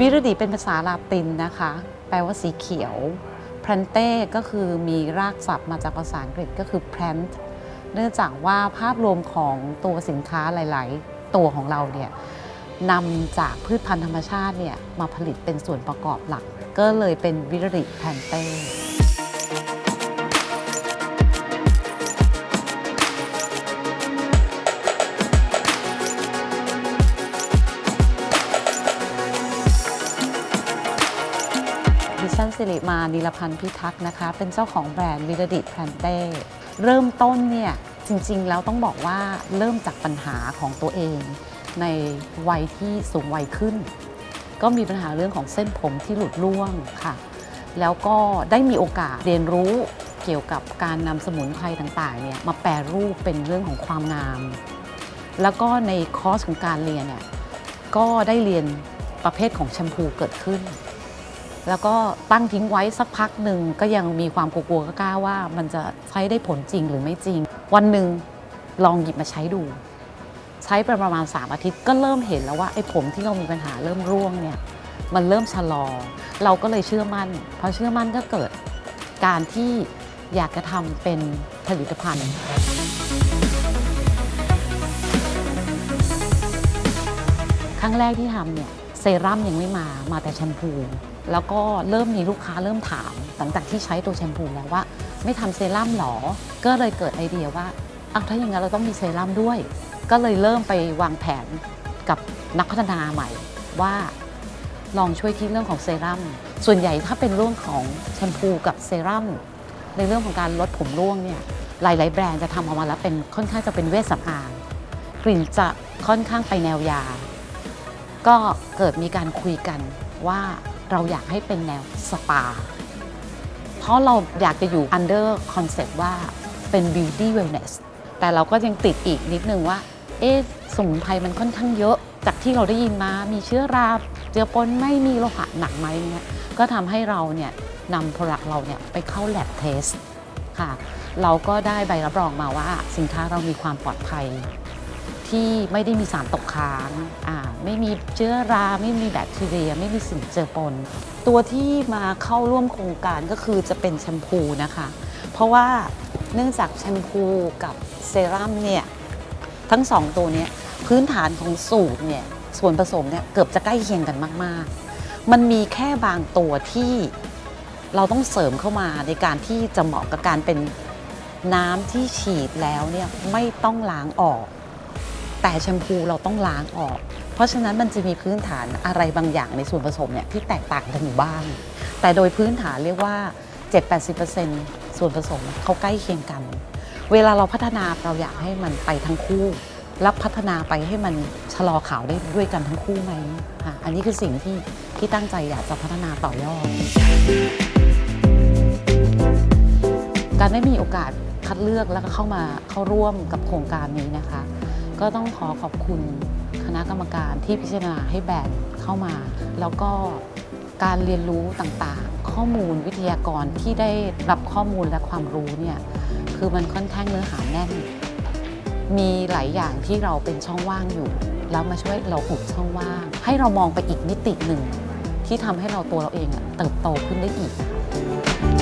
วิรดีเป็นภาษาลาตินนะคะ แปลว่าสีเขียวพ l นเต้ก็คือมีรากศัพท์มาจากภาษาอังกฤษก็คือ plant เนื่องจากว่าภาพรวมของตัวสินค้าหลาย ๆ ตัวของเราเนี่ยนำจากพืชพันธุ์ธรรมชาติเนี่ยมาผลิตเป็นส่วนประกอบหลัก ก็เลยเป็นวิรดิแพนเต้ ดิฉันสิริมานิลพันธ์พิทักษ์นะคะ เป็นเจ้าของแบรนด์วิรดิตแพนเต้เริ่มต้นเนี่ยจริงๆ แล้วต้องบอกว่าเริ่มจากปัญหาของตัวเอง ในวัยที่สูงวัยขึ้น ก็มีปัญหาเรื่องของเส้นผมที่หลุดร่วงค่ะ แล้วก็ได้มีโอกาสเรียนรู้เกี่ยวกับการนำสมุนไพรต่างๆเนี่ยมาแปรรูปเป็นเรื่องของความงาม แล้วก็ในคอร์สของการเรียนเนี่ยก็ได้เรียนประเภทของแชมพูเกิดขึ้น แล้วก็ตั้งทิ้งไว้สักพักหนึ่งก็ยังมีความกลัวๆกล้าๆว่ามันจะใช้ได้ผลจริงหรือไม่จริง วันหนึ่งลองหยิบมาใช้ดู ใช้ไปประมาณ 3 อาทิตย์ก็เริ่มเห็นแล้วว่าไอ้ผมที่เรามีปัญหาเริ่มร่วงเนี่ยมันเริ่มชะลอ เราก็เลยเชื่อมั่นพอเชื่อมั่นก็เกิดการที่อยากจะทำเป็นผลิตภัณฑ์ครั้งแรกที่ทำเนี่ยเซรั่มยังไม่มา มาแต่แชมพู แล้วก็เริ่มมีลูกค้าเริ่มถาม หลังจากที่ใช้ตัวแชมพูแล้วว่า ไม่ทำเซรั่มหรอ ก็เลยเกิดไอเดียว่าอ้าวถ้าอย่างนั้นเราต้องมีเซรั่มด้วย ก็เลยเริ่มไปวางแผนกับนักพัฒนาใหม่ว่าลองช่วยที่เรื่องของเซรั่ม ส่วนใหญ่ถ้าเป็นเรื่องของแชมพูกับเซรั่มในเรื่องของการลดผมร่วงเนี่ยหลาย ๆ แบรนด์จะทำออกมาแล้วเป็นค่อนข้างจะเป็นเวชสำอางกลิ่นจะค่อนข้างไปแนวยา ก็เกิดมีการคุยกันว่า เราอยากให้เป็นแนวสปา เพราะเราอยากจะอยู่ under concept ว่าเป็น beauty wellness แต่เราก็ยังติดอีกนิดนึงว่า เอ๊ะสมุนไพรมันค่อนข้างเยอะ จากที่เราได้ยินมามีเชื้อราเจือปนไม่มีโลหะหนักไหมเนี่ยก็ทำให้เราเนี่ยนำ product เราเนี่ยไปเข้า lab test ค่ะ เราก็ได้ใบรับรองมาว่าสินค้าเรามีความปลอดภัย ที่ไม่ได้มีสารตกค้างอ่าไม่มีเชื้อรา ไม่มีแบคทีเรีย ไม่มีสิ่งเจือปน ตัวที่มาเข้าร่วมโครงการก็คือจะเป็นแชมพูนะคะ เพราะว่าเนื่องจากแชมพูกับเซรั่มเนี่ยทั้งสองตัวนี้พื้นฐานของสูตรเนี่ยส่วนผสมเนี่ยเกือบจะใกล้เคียงกันมาก ๆ มันมีแค่บางตัวที่เราต้องเสริมเข้ามาในการที่จะเหมาะกับการเป็นน้ำที่ฉีดแล้วเนี่ยไม่ต้องล้างออก แต่แชมพูเราต้องล้างออก เพราะฉะนั้นมันจะมีพื้นฐานอะไรบางอย่างในส่วนผสมเนี่ยที่แตกต่างกันอยู่บ้าง แต่โดยพื้นฐานเรียกว่า 7-80%ส่วนผสมเขาใกล้เคียงกัน เวลาเราพัฒนาเราอยากให้มันไปทั้งคู่แล้วพัฒนาไปให้มันชะลอขาวได้ด้วยกันทั้งคู่ไหมอะอันนี้คือสิ่งที่ที่ตั้งใจอยากจะพัฒนาต่อยอด การได้มีโอกาสคัดเลือกแล้วก็เข้ามาเข้าร่วมกับโครงการนี้นะคะ ก็ต้องขอขอบคุณคณะกรรมการที่พิจารณาให้แบรนด์เข้ามา แล้วก็การเรียนรู้ต่างๆ ข้อมูลวิทยากรที่ได้รับข้อมูลและความรู้เนี่ยคือมันค่อนข้างเนื้อหาแน่น มีหลายอย่างที่เราเป็นช่องว่างอยู่ แล้วมาช่วยเราอุดช่องว่าง ให้เรามองไปอีกมิติหนึ่ง ที่ทำให้เราตัวเราเองเติบโตขึ้นได้อีกนะคะ